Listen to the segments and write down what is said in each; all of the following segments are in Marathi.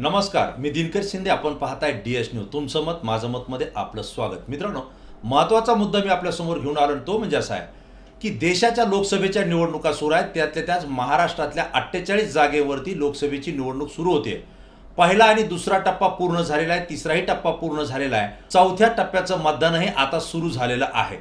नमस्कार मी दिनकर शिंदे. आपण पाहताय डी एस न्यूज तुमचं मत माझं मत मध्ये आपलं स्वागत. मित्रांनो महत्त्वाचा मुद्दा मी आपल्यासमोर घेऊन आलो तो म्हणजे असा आहे की देशाच्या लोकसभेच्या निवडणुका सुरू आहेत. त्यातल्या त्याच महाराष्ट्रातल्या अठ्ठेचाळीस जागेवरती लोकसभेची निवडणूक सुरू होते. पहिला आणि दुसरा टप्पा पूर्ण झालेला आहे. तिसराही टप्पा पूर्ण झालेला आहे. चौथ्या टप्प्याचं मतदानही आता सुरू झालेलं आहे.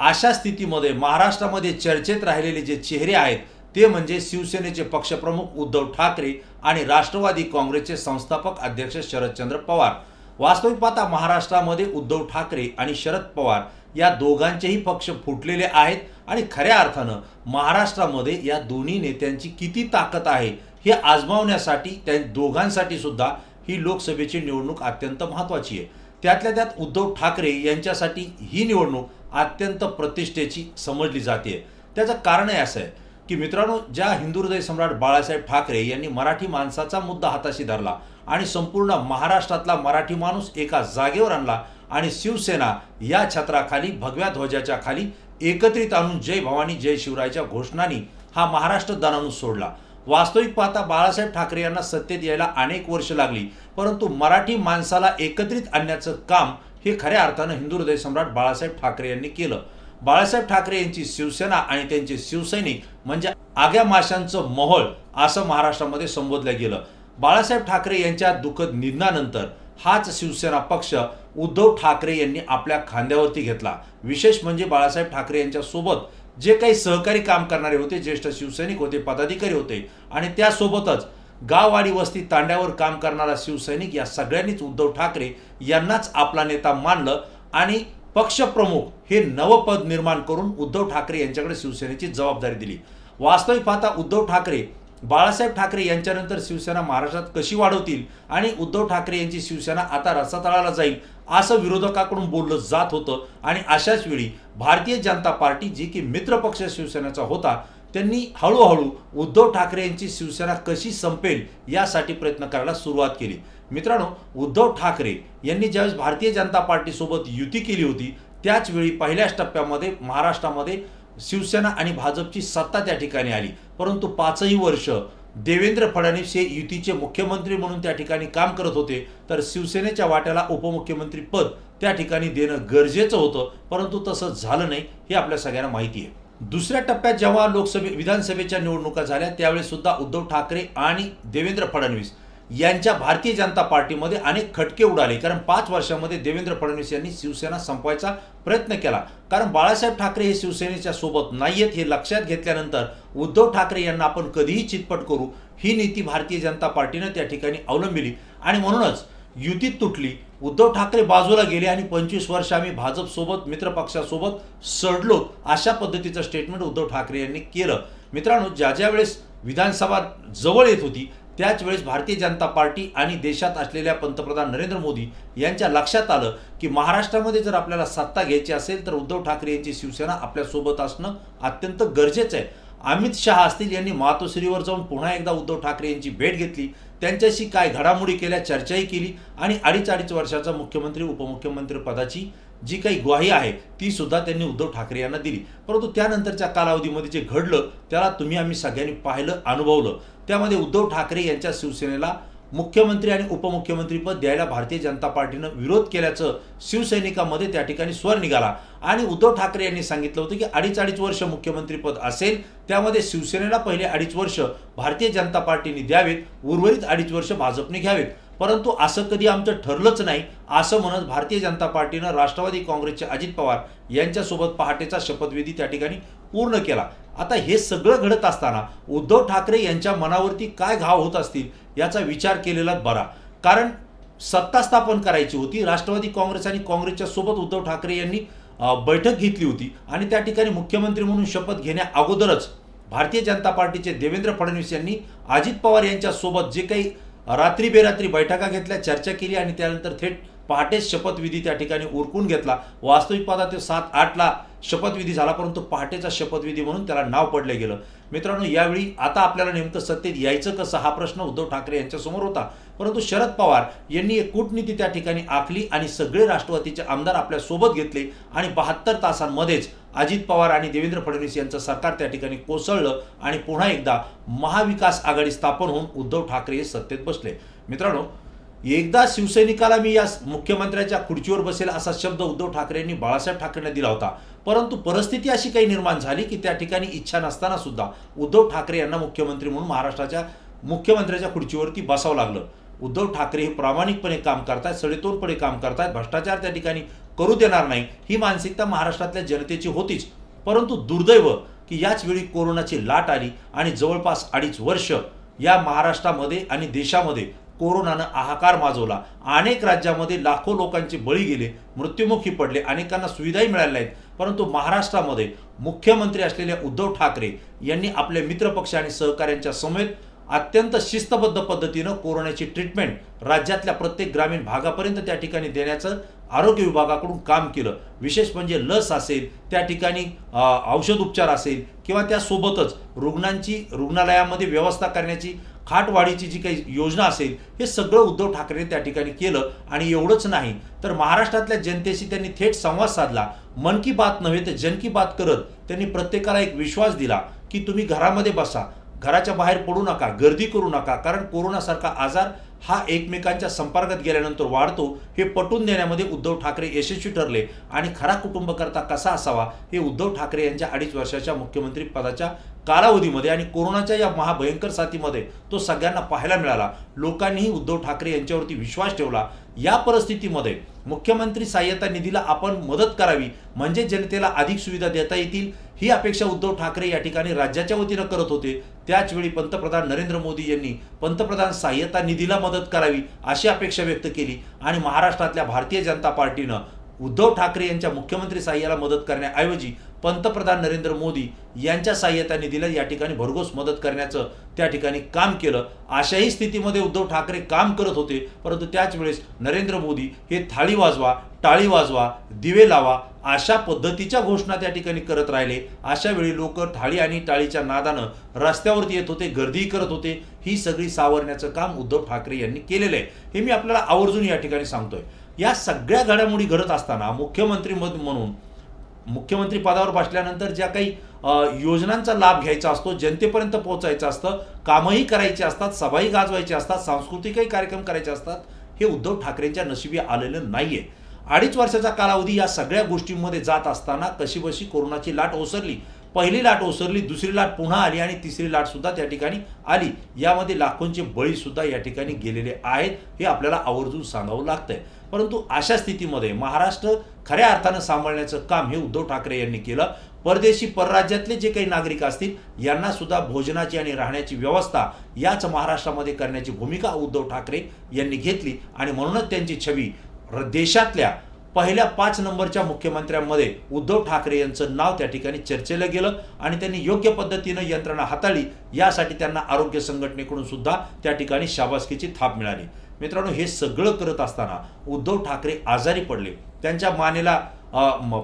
अशा स्थितीमध्ये महाराष्ट्रामध्ये चर्चेत राहिलेले जे चेहरे आहेत ते म्हणजे शिवसेनेचे पक्षप्रमुख उद्धव ठाकरे आणि राष्ट्रवादी काँग्रेसचे संस्थापक अध्यक्ष शरदचंद्र पवार. वास्तविक पाहता महाराष्ट्रामध्ये उद्धव ठाकरे आणि शरद पवार या दोघांचेही पक्ष फुटलेले आहेत आणि खऱ्या अर्थानं महाराष्ट्रामध्ये या दोन्ही नेत्यांची किती ताकद आहे हे आजमावण्यासाठी त्या दोघांसाठी सुद्धा ही लोकसभेची निवडणूक अत्यंत महत्त्वाची आहे. त्यातल्या त्यात उद्धव ठाकरे यांच्यासाठी ही निवडणूक अत्यंत प्रतिष्ठेची समजली जाते. त्याचं कारण असं आहे की मित्रांनो ज्या हिंदू हृदय सम्राट बाळासाहेब ठाकरे यांनी मराठी माणसाचा मुद्दा हाताशी धरला आणि संपूर्ण महाराष्ट्रातला मराठी माणूस एका जागेवर आणला आणि शिवसेना या छत्राखाली भगव्या ध्वजाच्या खाली एकत्रित आणून जय भवानी जय शिवरायच्या घोषणांनी हा महाराष्ट्र दणानून सोडला. वास्तविक पाहता बाळासाहेब ठाकरे यांना सत्तेत यायला अनेक वर्ष लागली परंतु मराठी माणसाला एकत्रित आणण्याचं काम हे खऱ्या अर्थानं हिंदू हृदय सम्राट बाळासाहेब ठाकरे यांनी केलं. बाळासाहेब ठाकरे यांची शिवसेना आणि त्यांचे शिवसैनिक म्हणजे आग्या माशांचं मोहळ असं महाराष्ट्रामध्ये संबोधलं गेलं. बाळासाहेब ठाकरे यांच्या दुःखद निधनानंतर हाच शिवसेना पक्ष उद्धव ठाकरे यांनी आपल्या खांद्यावरती घेतला. विशेष म्हणजे बाळासाहेब ठाकरे यांच्या सोबत जे काही सहकारी काम करणारे होते ज्येष्ठ शिवसैनिक होते पदाधिकारी होते आणि त्यासोबतच गाववाडी वस्ती तांड्यावर काम करणारा शिवसैनिक या सगळ्यांनीच उद्धव ठाकरे यांनाच आपला नेता मानलं आणि पक्षप्रमुख हे नवपद निर्माण करून उद्धव ठाकरे यांच्याकडे शिवसेनेची जबाबदारी दिली. वास्तविक पाहता उद्धव ठाकरे बाळासाहेब ठाकरे यांच्यानंतर शिवसेना महाराष्ट्रात कशी वाढवतील आणि उद्धव ठाकरे यांची शिवसेना आता रसातळाला जाईल असं विरोधकाकडून बोललं जात होतं आणि अशाच वेळी भारतीय जनता पार्टी जी की मित्रपक्ष शिवसेनेचा होता त्यांनी हळूहळू उद्धव ठाकरे यांची शिवसेना कशी संपेल यासाठी प्रयत्न करायला सुरुवात केली. मित्रांनो उद्धव ठाकरे यांनी ज्यावेळेस भारतीय जनता पार्टीसोबत युती केली होती त्याचवेळी पहिल्याच टप्प्यामध्ये महाराष्ट्रामध्ये शिवसेना आणि भाजपची सत्ता त्या ठिकाणी आली. परंतु पाचही वर्ष देवेंद्र फडणवीस हे युतीचे मुख्यमंत्री म्हणून त्या ठिकाणी काम करत होते तर शिवसेनेच्या वाट्याला उपमुख्यमंत्री पद त्या ठिकाणी देणं गरजेचं होतं परंतु तसं झालं नाही हे आपल्या सगळ्यांना माहिती आहे. दुसऱ्या टप्प्यात जेव्हा लोकसभे विधानसभेच्या निवडणुका झाल्या त्यावेळेस सुद्धा उद्धव ठाकरे आणि देवेंद्र फडणवीस यांच्या भारतीय जनता पार्टीमध्ये अनेक खटके उडाले. कारण पाच वर्षामध्ये देवेंद्र फडणवीस यांनी शिवसेना संपवायचा प्रयत्न केला. कारण बाळासाहेब ठाकरे हे शिवसेनेच्या सोबत नाहीयेत हे लक्षात घेतल्यानंतर उद्धव ठाकरे यांना आपण कधीही चितपट करू. ही नीती भारतीय जनता पार्टीनं त्या ठिकाणी अवलंबिली. आणि म्हणूनच युतीत तुटली उद्धव ठाकरे बाजूला गेले आणि पंचवीस वर्ष आम्ही भाजपसोबत मित्रपक्षासोबत सडलो अशा पद्धतीचं स्टेटमेंट उद्धव ठाकरे यांनी केलं. मित्रांनो ज्या ज्या वेळेस विधानसभा जवळ येत होती त्याच वेळेस भारतीय जनता पार्टी आणि देशात असलेल्या पंतप्रधान नरेंद्र मोदी यांच्या लक्षात आलं की महाराष्ट्रामध्ये जर आपल्याला सत्ता घ्यायची असेल तर उद्धव ठाकरे यांची शिवसेना आपल्यासोबत असणं अत्यंत गरजेचं आहे. अमित शहा असतील यांनी मातोश्रीवर जाऊन पुन्हा एकदा उद्धव ठाकरे यांची भेट घेतली. त्यांच्याशी काय घडामोडी केल्या चर्चाही केली आणि अडीच अडीच वर्षाचा मुख्यमंत्री उपमुख्यमंत्री पदाची जी काही ग्वाही आहे ती सुद्धा त्यांनी उद्धव ठाकरे यांना दिली. परंतु त्यानंतरच्या कालावधीमध्ये जे घडलं त्याला तुम्ही आम्ही सगळ्यांनी पाहिलं अनुभवलं. त्यामध्ये उद्धव ठाकरे यांच्या शिवसेनेला मुख्यमंत्री आणि उपमुख्यमंत्रीपद द्यायला भारतीय जनता पार्टीनं विरोध केल्याचं शिवसैनिकामध्ये त्या ठिकाणी स्वर निघाला. आणि उद्धव ठाकरे यांनी सांगितलं होतं की अडीच अडीच वर्ष मुख्यमंत्रीपद असेल त्यामध्ये शिवसेनेला पहिले अडीच वर्ष भारतीय जनता पार्टीने द्यावेत उर्वरित अडीच वर्ष भाजपने घ्यावेत. परंतु असं कधी आमचं ठरलंच नाही असं म्हणत भारतीय जनता पार्टीनं राष्ट्रवादी काँग्रेसचे अजित पवार यांच्यासोबत पहाटेचा शपथविधी त्या ठिकाणी पूर्ण केला. आता हे सगळं घडत असताना उद्धव ठाकरे यांच्या मनावरती काय घाव होत असतील याचा विचार केलेला बरा. कारण सत्ता स्थापन करायची होती राष्ट्रवादी काँग्रेस आणि काँग्रेसच्या सोबत उद्धव ठाकरे यांनी बैठक घेतली होती आणि त्या ठिकाणी मुख्यमंत्री म्हणून शपथ घेण्या अगोदरच भारतीय जनता पार्टीचे देवेंद्र फडणवीस यांनी अजित पवार यांच्यासोबत जे काही रात्री बेरात्री बैठका घेतल्या चर्चा केली आणि त्यानंतर थेट पहाटेच शपथविधी त्या ठिकाणी उरकून घेतला. वास्तविक पाहता ते सात आठला शपथविधी झाला परंतु पहाटेचा शपथविधी म्हणून त्याला नाव पडलं गेलं. मित्रांनो यावेळी आता आपल्याला नेमकं सत्तेत यायचं कसं हा प्रश्न उद्धव ठाकरे यांच्यासमोर होता. परंतु शरद पवार यांनी एक कूटनीती त्या ठिकाणी आखली आणि सगळे राष्ट्रवादीचे आमदार आपल्यासोबत घेतले आणि बहात्तर तासांमध्येच अजित पवार आणि देवेंद्र फडणवीस यांचं सरकार त्या ठिकाणी कोसळलं आणि पुन्हा एकदा महाविकास आघाडी स्थापन होऊन उद्धव ठाकरे हे सत्तेत बसले. मित्रांनो एकदा शिवसैनिकाला मी या मुख्यमंत्र्याच्या खुर्चीवर बसेल असा शब्द उद्धव ठाकरेंनी बाळासाहेब ठाकरेंना दिला होता. परंतु परिस्थिती अशी काही निर्माण झाली की त्या ठिकाणी इच्छा नसताना सुद्धा उद्धव ठाकरे यांना मुख्यमंत्री म्हणून महाराष्ट्राच्या मुख्यमंत्र्याच्या खुर्चीवरती बसावं लागलं. उद्धव ठाकरे हे प्रामाणिकपणे काम करतायत सडेतोडपणे काम करतायत भ्रष्टाचार त्या ठिकाणी करू देणार नाही ही मानसिकता महाराष्ट्रातल्या जनतेची होतीच. परंतु दुर्दैव की याच वेळी कोरोनाची लाट आली आणि जवळपास अडीच वर्ष या महाराष्ट्रामध्ये आणि देशामध्ये कोरोनानं हाहाकार माजवला. अनेक राज्यामध्ये लाखो लोकांचे बळी गेले मृत्युमुखी पडले अनेकांना सुविधाही मिळाल्या आहेत परंतु महाराष्ट्रामध्ये मुख्यमंत्री असलेल्या उद्धव ठाकरे यांनी आपल्या मित्रपक्ष आणि सहकाऱ्यांच्या समेत अत्यंत शिस्तबद्ध पद्धतीनं कोरोनाची ट्रीटमेंट राज्यातल्या प्रत्येक ग्रामीण भागापर्यंत त्या ठिकाणी देण्याचं आरोग्य विभागाकडून काम केलं. विशेष म्हणजे लस असेल त्या ठिकाणी औषध उपचार असेल किंवा त्यासोबतच रुग्णांची रुग्णालयामध्ये व्यवस्था करण्याची खाटवाडीची जी काही योजना असेल हे सगळं उद्धव ठाकरे त्या ठिकाणी केलं आणि एवढंच नाही. तर महाराष्ट्रातल्या जनतेशी त्यांनी थेट संवाद साधला. मन की बात नव्हे तर जन की बात करत त्यांनी प्रत्येकाला एक विश्वास दिला की तुम्ही घरामध्ये बसा. घराच्या बाहेर पडू नका गर्दी करू नका कारण कोरोनासारखा आजार हा एकमेकांच्या संपर्कात गेल्यानंतर वाढतो. हे पटवून देण्यामध्ये उद्धव ठाकरे यशस्वी ठरले. आणि खरा कुटुंबकर्ता कसा असावा हे उद्धव ठाकरे यांच्या अडीच वर्षाच्या मुख्यमंत्री पदाच्या कालावधीमध्ये आणि कोरोनाच्या या महाभयंकर साथीमध्ये तो सगळ्यांना पाहायला मिळाला. लोकांनीही उद्धव ठाकरे यांच्यावरती विश्वास ठेवला. या परिस्थितीमध्ये मुख्यमंत्री सहाय्यता निधीला आपण मदत करावी म्हणजे जनतेला अधिक सुविधा देता येतील ही अपेक्षा उद्धव ठाकरे या ठिकाणी राज्याच्या वतीनं करत होते. त्याचवेळी पंतप्रधान नरेंद्र मोदी यांनी पंतप्रधान सहाय्यता निधीला मदत करावी अशी अपेक्षा व्यक्त केली आणि महाराष्ट्रातल्या भारतीय जनता पार्टीनं उद्धव ठाकरे यांच्या मुख्यमंत्री सहाय्याला मदत करण्याऐवजी पंतप्रधान नरेंद्र मोदी यांच्या सहाय्यता निधीला या ठिकाणी भरघोस मदत करण्याचं त्या ठिकाणी काम केलं. अशाही स्थितीमध्ये उद्धव ठाकरे काम करत होते परंतु त्याच वेळेस नरेंद्र मोदी हे थाळी वाजवा टाळी वाजवा दिवे लावा अशा पद्धतीच्या घोषणा त्या ठिकाणी करत राहिले. अशा वेळी लोक थाळी आणि टाळीच्या नादानं रस्त्यावरती येत होते गर्दी करत होते. ही सगळी सावरण्याचं काम उद्धव ठाकरे यांनी केलेलं आहे. हे मी आपल्याला आवर्जून या ठिकाणी सांगतोय. या सगळ्या घडामोडी घडत असताना मुख्यमंत्री म्हणून मुख्यमंत्री पदावर बसल्यानंतर ज्या काही योजनांचा लाभ घ्यायचा असतो जनतेपर्यंत पोहोचायचं असतं कामही करायची असतात सभाही गाजवायचे असतात सांस्कृतिकही कार्यक्रम करायचे असतात हे उद्धव ठाकरेंच्या नशिबी आलेलं नाही आहे अडीच वर्षाचा कालावधी या सगळ्या गोष्टींमध्ये जात असताना कशीबशी कोरोनाची लाट ओसरली पहिली लाट ओसरली दुसरी लाट पुन्हा आली आणि तिसरी लाटसुद्धा त्या ठिकाणी आली. यामध्ये लाखोंचे बळीसुद्धा या ठिकाणी गेलेले आहेत हे आपल्याला आवर्जून सांगावं लागतंय. परंतु अशा स्थितीमध्ये महाराष्ट्र खऱ्या अर्थानं सांभाळण्याचं काम हे उद्धव ठाकरे यांनी केलं. परदेशी परराज्यातले जे काही नागरिक असतील यांना सुद्धा भोजनाची आणि राहण्याची व्यवस्था याच महाराष्ट्रामध्ये करण्याची भूमिका उद्धव ठाकरे यांनी घेतली. आणि म्हणूनच त्यांची छवी देशातल्या पहिल्या पाच नंबरच्या मुख्यमंत्र्यांमध्ये उद्धव ठाकरे यांचं नाव त्या ठिकाणी चर्चेला गेलं आणि त्यांनी योग्य पद्धतीनं यंत्रणा हाताळली. यासाठी त्यांना आरोग्य संघटनेकडून सुद्धा त्या ठिकाणी शाबासकीची थाप मिळाली. मित्रांनो हे सगळं करत असताना उद्धव ठाकरे आजारी पडले. त्यांच्या मानेला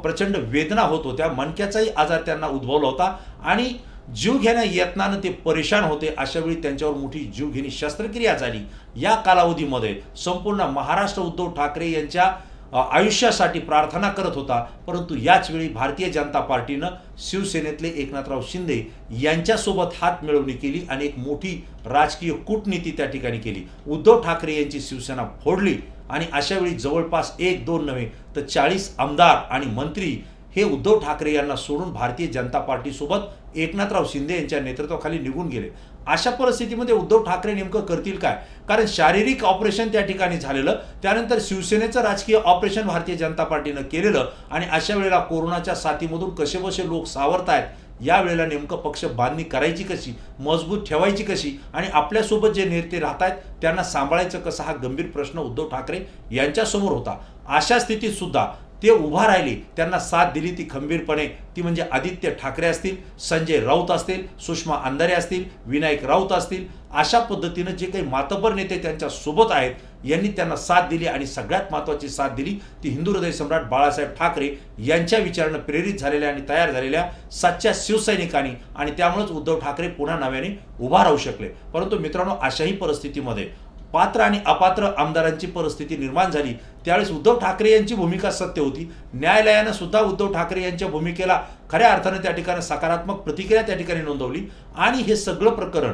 प्रचंड वेदना होत होत्या. मणक्याचाही आजार त्यांना उद्भवला होता आणि जीव घेण्या यत्नानं ते परेशान होते. अशा वेळी त्यांच्यावर मोठी जीवघेणी शस्त्रक्रिया झाली. या कालावधीमध्ये संपूर्ण महाराष्ट्र उद्धव ठाकरे यांच्या आयुष्यासाठी प्रार्थना करत होता. परंतु याच वेळी भारतीय जनता पार्टीनं शिवसेनेतले एकनाथराव शिंदे यांच्यासोबत हात मिळवणी केली आणि एक मोठी राजकीय कूटनीती त्या ठिकाणी केली. उद्धव ठाकरे यांची शिवसेना फोडली आणि अशा वेळी जवळपास एक दोन नव्हे तर चाळीस आमदार आणि मंत्री हे उद्धव ठाकरे यांना सोडून भारतीय जनता पार्टीसोबत एकनाथराव शिंदे यांच्या नेतृत्वाखाली निघून गेले. अशा परिस्थितीमध्ये उद्धव ठाकरे नेमकं करतील काय? कारण शारीरिक ऑपरेशन त्या ठिकाणी झालेलं त्यानंतर शिवसेनेचं राजकीय ऑपरेशन भारतीय जनता पार्टीनं केलेलं आणि अशा वेळेला कोरोनाच्या साथीमधून कसे बसे लोक सावरतायत या वेळेला नेमकं पक्ष बांधणी करायची कशी मजबूत ठेवायची कशी आणि आपल्यासोबत जे नेते राहत आहेत त्यांना सांभाळायचं कसं हा गंभीर प्रश्न उद्धव ठाकरे यांच्यासमोर होता. अशा स्थितीत सुद्धा ते उभा राहिली त्यांना साथ दिली ती खंबीरपणे. ती म्हणजे आदित्य ठाकरे असतील संजय राऊत असतील सुषमा अंधारे असतील विनायक राऊत असतील अशा पद्धतीनं जे काही मातबर नेते त्यांच्यासोबत आहेत यांनी त्यांना साथ दिली आणि सगळ्यात महत्त्वाची साथ दिली ती हिंदू हृदय सम्राट बाळासाहेब ठाकरे यांच्या विचारानं प्रेरित झालेल्या आणि तयार झालेल्या सच्च्या शिवसैनिकांनी आणि त्यामुळेच उद्धव ठाकरे पुन्हा नव्याने उभा राहू शकले. परंतु मित्रांनो अशाही परिस्थितीमध्ये पात्र आणि अपात्र आमदारांची परिस्थिती निर्माण झाली. त्यावेळेस उद्धव ठाकरे यांची भूमिका सत्य होती. न्यायालयानं सुद्धा उद्धव ठाकरे यांच्या भूमिकेला खऱ्या अर्थानं त्या ठिकाणी सकारात्मक प्रतिक्रिया त्या ठिकाणी नोंदवली. आणि हे सगळं प्रकरण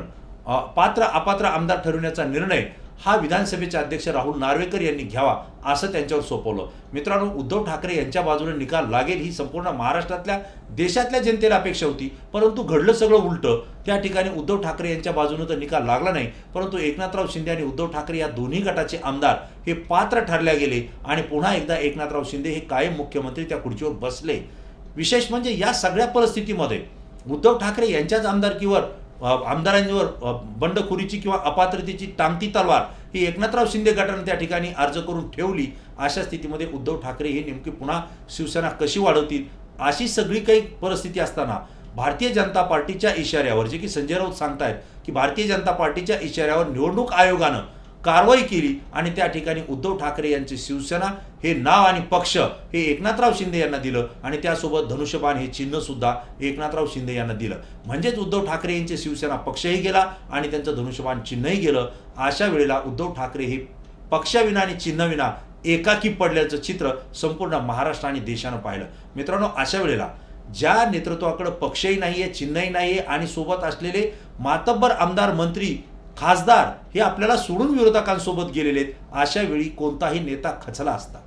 पात्र अपात्र आमदार ठरविण्याचा निर्णय हा विधानसभेचे अध्यक्ष राहुल नार्वेकर यांनी घ्यावा असं त्यांच्यावर सोपवलं. मित्रांनो उद्धव ठाकरे यांच्या बाजूने निकाल लागेल ही संपूर्ण महाराष्ट्रातल्या देशातल्या जनतेला अपेक्षा होती. परंतु घडलं सगळं उलटं. त्या ठिकाणी उद्धव ठाकरे यांच्या बाजूने तर निकाल लागला नाही. परंतु एकनाथराव शिंदे आणि उद्धव ठाकरे या दोन्ही गटाचे आमदार हे पात्र ठरल्या गेले आणि पुन्हा एकदा एकनाथराव शिंदे हे कायम मुख्यमंत्री त्या खुर्चीवर बसले. विशेष म्हणजे या सगळ्या परिस्थितीमध्ये उद्धव ठाकरे यांच्याच आमदारकीवर आमदारांवर बंडखोरीची किंवा अपात्रतेची टांगती तलवार ही एकनाथराव शिंदे गटाने त्या ठिकाणी अर्ज करून ठेवली. अशा स्थितीमध्ये उद्धव ठाकरे हे नेमके पुन्हा शिवसेना कशी वाढवतील अशी सगळी काही परिस्थिती असताना भारतीय जनता पार्टीच्या इशाऱ्यावर जे की संजय राऊत सांगतायत की भारतीय जनता पार्टीच्या इशाऱ्यावर निवडणूक आयोगानं कारवाई केली आणि त्या ठिकाणी उद्धव ठाकरे यांची शिवसेना हे नाव आणि पक्ष हे एकनाथराव शिंदे यांना दिलं आणि त्यासोबत धनुष्यबाण हे चिन्ह सुद्धा एकनाथराव शिंदे यांना दिलं. म्हणजेच उद्धव ठाकरे यांचे शिवसेना पक्षही गेला आणि त्यांचं धनुष्यबाण चिन्हही गेलं. अशा वेळेला उद्धव ठाकरे हे पक्षाविना आणि चिन्हविना एकाकी पडल्याचं चित्र संपूर्ण महाराष्ट्र आणि देशानं पाहिलं. मित्रांनो अशा वेळेला ज्या नेतृत्वाकडं पक्षही नाही आहे चिन्हही नाही आहे आणि सोबत असलेले मातब्बर आमदार मंत्री खासदार हे आपल्याला सोडून विरोधकांसोबत गेलेले आहेत अशा वेळी कोणताही नेता खचला असता.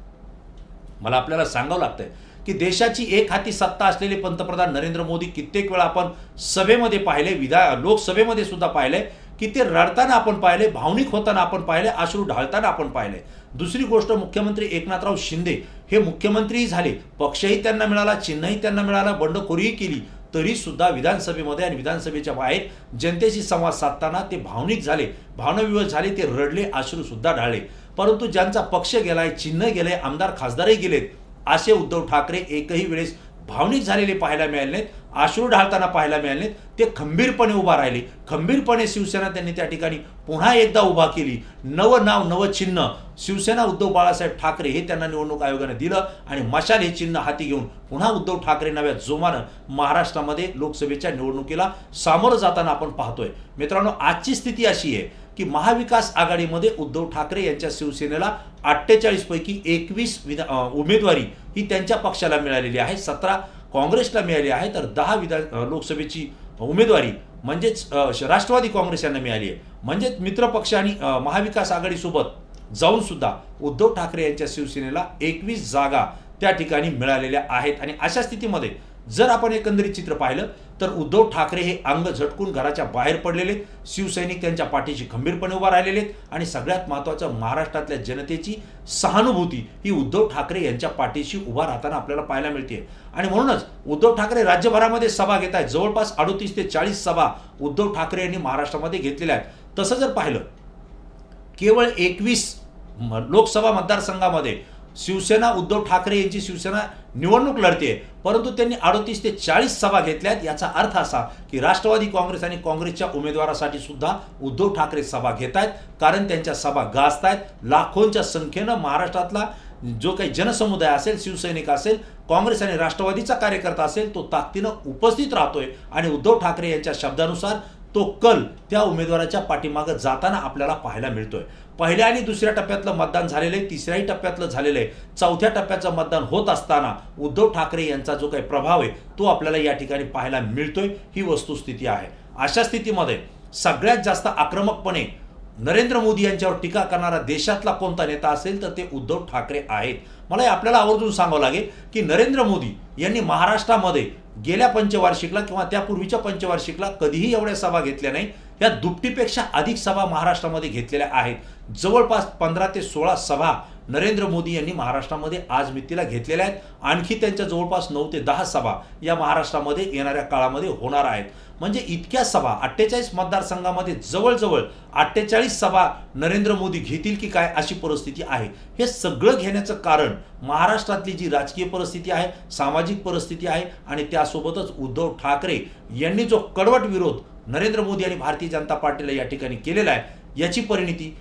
मला आपल्याला सांगावं लागतंय की देशाची एक हाती सत्ता असलेले पंतप्रधान नरेंद्र मोदी कित्येक वेळा आपण सभेमध्ये पाहिले विधा लोकसभेमध्ये सुद्धा पाहिले की ते रडताना आपण पाहिले भावनिक होताना आपण पाहिले अश्रू ढाळताना आपण पाहिले. दुसरी गोष्ट मुख्यमंत्री एकनाथराव शिंदे हे मुख्यमंत्रीही झाले. पक्षही त्यांना मिळाला चिन्हही त्यांना मिळाला बंडखोरीही केली. तरीसुद्धा विधानसभेमध्ये आणि विधानसभेच्या बाहेर जनतेशी संवाद साधताना ते भावनिक झाले. भावनाविवश झाले ते रडले अश्रूसुद्धा ढाळले. परंतु ज्यांचा पक्ष गेलाय चिन्ह गेले आमदार खासदारही गेलेत असे उद्धव ठाकरे एकही वेळेस भावनिक झालेले पाहायला मिळाले नाहीत. आश्रू ढाळताना पाहायला मिळाले नाहीत. ते खंबीरपणे उभा राहिले. खंबीरपणे शिवसेना त्यांनी त्या ठिकाणी पुन्हा एकदा उभा केली. नवं नाव नवं चिन्ह. शिवसेना उद्धव बाळासाहेब ठाकरे हे त्यांना निवडणूक आयोगाने दिलं आणि मशाल हे चिन्ह हाती घेऊन पुन्हा उद्धव ठाकरे नव्या जोमानं महाराष्ट्रामध्ये लोकसभेच्या निवडणुकीला सामोरं जाताना आपण पाहतोय. मित्रांनो आजची स्थिती अशी आहे. की महाविकास आघाडीमध्ये उद्धव ठाकरे यांच्या शिवसेनेला अठ्ठेचाळीसपैकी एकवीस विधा उमेदवारी ही त्यांच्या पक्षाला मिळालेली आहे. सतरा काँग्रेसला मिळाली आहे तर दहा विधान लोकसभेची उमेदवारी म्हणजेच राष्ट्रवादी काँग्रेस यांना मिळाली आहे. म्हणजेच मित्रपक्ष आणि महाविकास आघाडीसोबत जाऊन सुद्धा उद्धव ठाकरे यांच्या शिवसेनेला एकवीस जागा त्या ठिकाणी मिळालेल्या आहेत. आणि अशा स्थितीमध्ये जर आपण एकंदरीत चित्र पाहिलं तर उद्धव ठाकरे हे अंग झटकून घराच्या बाहेर पडलेले शिवसैनिक त्यांच्या पाठीशी खंबीरपणे उभा राहिलेले आणि सगळ्यात महत्त्वाचं महाराष्ट्रातल्या जनतेची सहानुभूती ही उद्धव ठाकरे यांच्या पाठीशी उभा राहताना आपल्याला पाहायला मिळते आणि म्हणूनच उद्धव ठाकरे राज्यभरामध्ये सभा घेत आहेत. जवळपास अडतीस ते चाळीस सभा उद्धव ठाकरे यांनी महाराष्ट्रामध्ये घेतलेल्या आहेत. तसं जर पाहिलं केवळ एकवीस लोकसभा मतदारसंघामध्ये शिवसेना उद्धव ठाकरे यांची शिवसेना निवडणूक लढते. परंतु त्यांनी अडतीस ते चाळीस सभा घेतल्यात. याचा अर्थ असा की राष्ट्रवादी काँग्रेस आणि काँग्रेसच्या उमेदवारासाठी सुद्धा उद्धव ठाकरे सभा घेत आहेत कारण त्यांच्या सभा गाजतायत. लाखोंच्या संख्येनं महाराष्ट्रातला जो काही जनसमुदाय असेल शिवसैनिक असेल काँग्रेस आणि राष्ट्रवादीचा कार्यकर्ता असेल तो ताकदीनं उपस्थित राहतोय. आणि उद्धव ठाकरे यांच्या शब्दानुसार तो कल त्या उमेदवाराच्या पाठीमागं जाताना आपल्याला पाहायला मिळतोय. पहिल्या आणि दुसऱ्या टप्प्यातलं मतदान झालेलं आहे तिसऱ्याही टप्प्यातलं झालेलं आहे. चौथ्या टप्प्याचं मतदान होत असताना उद्धव ठाकरे यांचा जो काही प्रभाव आहे तो आपल्याला या ठिकाणी पाहायला मिळतोय. ही वस्तुस्थिती आहे. अशा स्थितीमध्ये सगळ्यात जास्त आक्रमकपणे नरेंद्र मोदी यांच्यावर टीका करणारा देशातला कोणता नेता असेल तर ते उद्धव ठाकरे आहेत. मला आपल्याला आवर्जून सांगावं लागेल की नरेंद्र मोदी यांनी महाराष्ट्रामध्ये गेल्या पंचवार्षिकला किंवा त्यापूर्वीच्या पंचवार्षिकला कधीही एवढ्या सभा घेतल्या नाही. या दुपटीपेक्षा अधिक सभा महाराष्ट्रामध्ये घेतलेल्या आहेत. जवळपास पंधरा ते सोळा सभा नरेंद्र मोदी यांनी महाराष्ट्रामध्ये आज मितीला घेतलेल्या आहेत. आणखी त्यांच्या जवळपास नऊ ते दहा सभा या महाराष्ट्रामध्ये येणाऱ्या काळामध्ये होणार आहेत. म्हणजे इतक्या सभा अठ्ठेचाळीस मतदारसंघामध्ये जवळजवळ अठ्ठेचाळीस सभा नरेंद्र मोदी घेतील की काय अशी परिस्थिती आहे. हे सगळं घेण्याचं कारण महाराष्ट्रातली जी राजकीय परिस्थिती आहे सामाजिक परिस्थिती आहे आणि त्यासोबतच उद्धव ठाकरे यांनी जो कडवट विरोध नरेंद्र मोदी आणि भारतीय जनता पार्टीला या ठिकाणी केलेला आहे. याची परिणिती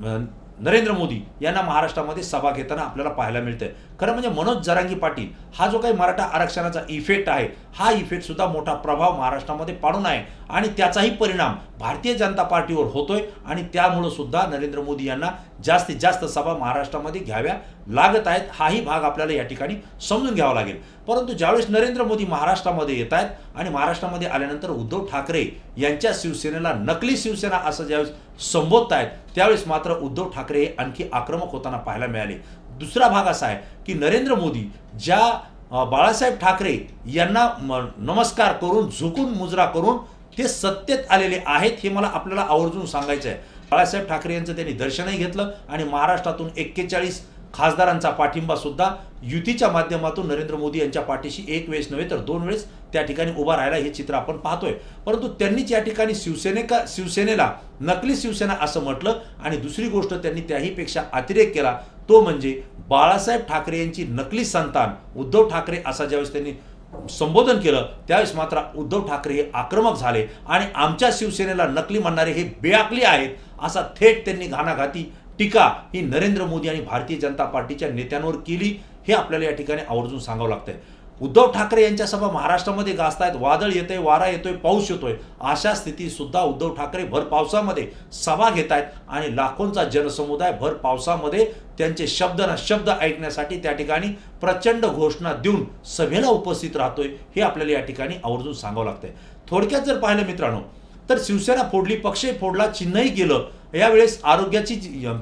नरेंद्र मोदी यांना महाराष्ट्रामध्ये सभा घेताना आपल्याला पाहायला मिळतंय. खरं म्हणजे मनोज जरांगी पाटील हा जो काही मराठा आरक्षणाचा इफेक्ट आहे हा इफेक्ट सुद्धा मोठा प्रभाव महाराष्ट्रामध्ये पाडून आहे. आणि त्याचाही परिणाम भारतीय जनता पार्टीवर होतोय आणि त्यामुळं सुद्धा नरेंद्र मोदी यांना जास्तीत जास्त सभा महाराष्ट्रामध्ये घ्याव्या लागत आहेत. हाही भाग आपल्याला या ठिकाणी समजून घ्यावा लागेल. परंतु ज्यावेळेस नरेंद्र मोदी महाराष्ट्रामध्ये येत आहेत आणि महाराष्ट्रामध्ये आल्यानंतर उद्धव ठाकरे यांच्या शिवसेनेला नकली शिवसेना असं ज्यावेळेस संबोधत आहेत त्यावेळेस मात्र उद्धव ठाकरे हे आणखी आक्रमक होताना पाहायला मिळाले. दुसरा भाग असा आहे की नरेंद्र मोदी ज्या बाळासाहेब ठाकरे यांना म- नमस्कार करून झुकून मुजरा करून ते सत्तेत आलेले आहेत हे मला आपल्याला आवर्जून सांगायचं आहे बाळासाहेब ठाकरे यांचं त्यांनी दर्शनही घेतलं आणि महाराष्ट्रातून एक्केचाळीस खासदारांचा पाठिंबा सुद्धा युतीच्या माध्यमातून नरेंद्र मोदी यांच्या पाठीशी एक वेळेस नव्हे तर दोन वेळेस त्या ठिकाणी उभा राहायला हे चित्र आपण पाहतोय. परंतु त्यांनीच या ठिकाणी शिवसेनेका शिवसेनेला नकली शिवसेना असं म्हटलं आणि दुसरी गोष्ट त्यांनी त्याहीपेक्षा अतिरेक केला. तो म्हणजे बाळासाहेब ठाकरे यांची नकली संतान उद्धव ठाकरे असा ज्यावेळेस त्यांनी संबोधन केलं त्यावेळेस मात्र उद्धव ठाकरे हे आक्रमक झाले आणि आमच्या शिवसेनेला नकली म्हणणारे हे बेआकली आहेत असा थेट त्यांनी घाणाघाती टीका ही नरेंद्र मोदी आणि भारतीय जनता पार्टीच्या नेत्यांवर केली हे आपल्याला या ठिकाणी आवर्जून सांगावं लागतंय. उद्धव ठाकरे यांच्या सभा महाराष्ट्रामध्ये गाजतायत. वादळ येतंय वारा येतोय पाऊस येतोय. अशा स्थितीत सुद्धा उद्धव ठाकरे भर पावसामध्ये सभा घेत आहेत आणि लाखोंचा जनसमुदाय भर पावसामध्ये त्यांचे शब्द ना शब्द ऐकण्यासाठी त्या ठिकाणी प्रचंड घोषणा देऊन सभेला उपस्थित राहतोय हे आपल्याला या ठिकाणी आवर्जून सांगावं लागतंय. थोडक्यात जर पाहिलं मित्रांनो तर शिवसेना फोडली पक्षही फोडला चिन्हही गेलं. यावेळेस आरोग्याची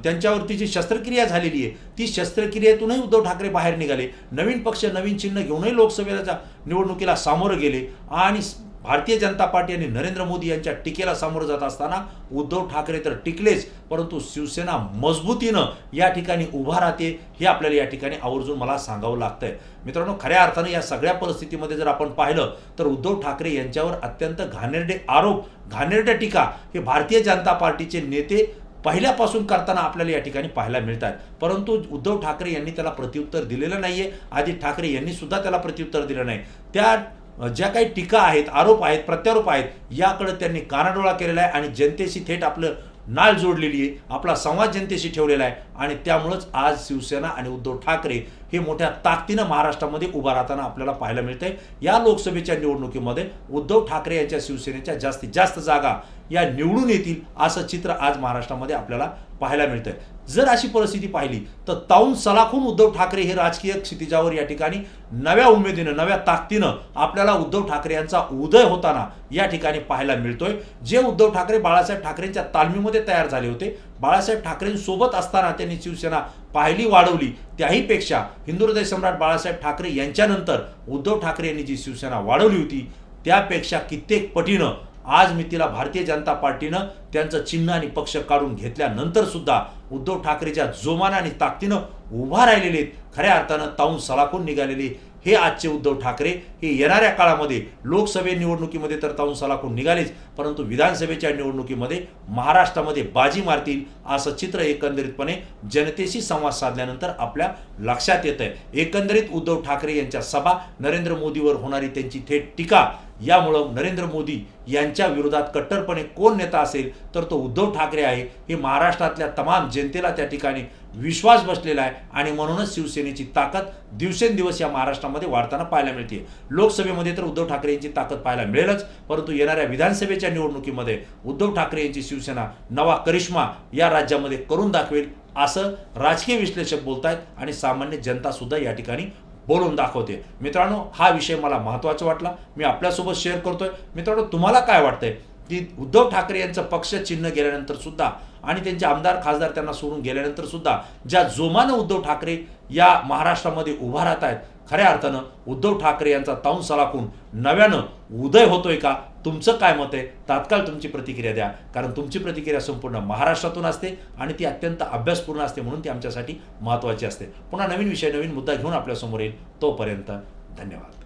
त्यांच्यावरती जी शस्त्रक्रिया झालेली आहे ती शस्त्रक्रियेतूनही उद्धव ठाकरे बाहेर निघाले. नवीन पक्ष नवीन चिन्ह घेऊनही लोकसभेच्या निवडणुकीला सामोरं गेले. आणि भारतीय जनता पार्टी आणि नरेंद्र मोदी यांच्या टीकेला सामोरं जात असताना उद्धव ठाकरे तर टिकलेच परंतु शिवसेना मजबूतीनं या ठिकाणी उभा राहते हे आपल्याला या ठिकाणी आवर्जून मला सांगावं लागतंय. मित्रांनो खऱ्या अर्थानं या सगळ्या परिस्थितीमध्ये जर आपण पाहिलं तर उद्धव ठाकरे यांच्यावर अत्यंत घाणेरडे आरोप घाणेरड्या टीका हे भारतीय जनता पार्टीचे नेते पहिल्यापासून करताना आपल्याला या ठिकाणी पाहायला मिळत आहेत परंतु उद्धव ठाकरे यांनी त्याला प्रत्युत्तर दिलेलं नाही आहे आदित्य ठाकरे यांनी सुद्धा त्याला प्रत्युत्तर दिलं नाही. त्या ज्या काही टीका आहेत आरोप आहेत प्रत्यारोप आहेत याकडे त्यांनी कानाडोळा केलेला आहे आणि जनतेशी थेट आपलं नाळ जोडलेली आहे. आपला संवाद जनतेशी ठेवलेला आहे आणि त्यामुळंच आज शिवसेना आणि उद्धव ठाकरे हे मोठ्या ताकदीनं महाराष्ट्रामध्ये उभा राहताना आपल्याला पाहायला मिळतंय. या लोकसभेच्या निवडणुकीमध्ये उद्धव ठाकरे यांच्या शिवसेनेच्या जास्तीत जास्त जागा या निवडून येतील असं चित्र आज महाराष्ट्रामध्ये आपल्याला पाहायला मिळतंय. जर अशी परिस्थिती पाहिली तर ताऊन सलाखून उद्धव ठाकरे हे राजकीय क्षितिजावर या ठिकाणी नव्या उमेदीनं नव्या ताकदीनं आपल्याला उद्धव ठाकरे यांचा उदय होताना या ठिकाणी पाहायला मिळतोय. जे उद्धव ठाकरे बाळासाहेब ठाकरेंच्या तालमीमध्ये तयार झाले होते बाळासाहेब ठाकरेंसोबत असताना त्यांनी शिवसेना पाहिली वाढवली. त्याहीपेक्षा हिंदू हृदय सम्राट बाळासाहेब ठाकरे यांच्यानंतर उद्धव ठाकरे यांनी जी शिवसेना वाढवली होती त्यापेक्षा कित्येक पटीनं आज मी तिला भारतीय जनता पार्टीनं त्यांचं चिन्ह आणि पक्ष काढून घेतल्यानंतर सुद्धा उद्धव ठाकरेच्या जोमानं आणि ताकदीनं उभा राहिलेली आहेत. खऱ्या अर्थानं ताऊन सलाखून निघालेली हे आजचे उद्धव ठाकरे हे येणाऱ्या काळामध्ये लोकसभे निवडणुकीमध्ये तर ताऊन सलाखून निघालेच परंतु विधानसभेच्या निवडणुकीमध्ये महाराष्ट्रामध्ये बाजी मारतील असं चित्र एकंदरीतपणे जनतेशी संवाद साधल्यानंतर आपल्या लक्षात येत आहे एकंदरीत उद्धव ठाकरे यांच्या सभा नरेंद्र मोदीवर होणारी त्यांची थेट टीका यामुळं नरेंद्र मोदी यांच्या विरोधात कट्टरपणे कोण नेता असेल तर तो उद्धव ठाकरे आहे. हे महाराष्ट्रातल्या तमाम जनतेला त्या ठिकाणी विश्वास बसलेला आहे आणि म्हणूनच शिवसेनेची ताकद दिवसेंदिवस या महाराष्ट्रामध्ये वाढताना पाहायला मिळते. लोकसभेमध्ये तर उद्धव ठाकरे यांची ताकद पाहायला मिळेलच परंतु येणाऱ्या विधानसभेच्या निवडणुकीमध्ये उद्धव ठाकरे यांची शिवसेना नवा करिश्मा या राज्यामध्ये करून दाखवेल असं राजकीय विश्लेषक बोलतायत आणि सामान्य जनतासुद्धा या ठिकाणी बोलून दाखवते. मित्रांनो हा विषय मला महत्त्वाचा वाटला. मी आपल्यासोबत शेअर करतोय. मित्रांनो तुम्हाला काय वाटतंय? की उद्धव ठाकरे यांचं पक्ष चिन्ह गेल्यानंतर सुद्धा आणि त्यांचे आमदार खासदार त्यांना सोडून गेल्यानंतर सुद्धा ज्या जोमानं उद्धव ठाकरे या महाराष्ट्रामध्ये उभा राहत आहेत खऱ्या अर्थानं उद्धव ठाकरे यांचा ताऊन सलाखून नव्यानं उदय होतोय का? तुमचं काय मत आहे? तात्काळ तुमची प्रतिक्रिया द्या. कारण तुमची प्रतिक्रिया संपूर्ण महाराष्ट्रातून असते आणि ती अत्यंत अभ्यासपूर्ण असते म्हणून ती आमच्यासाठी महत्त्वाची असते. पुन्हा नवीन विषय नवीन मुद्दा घेऊन आपल्यासमोर येईल तोपर्यंत धन्यवाद.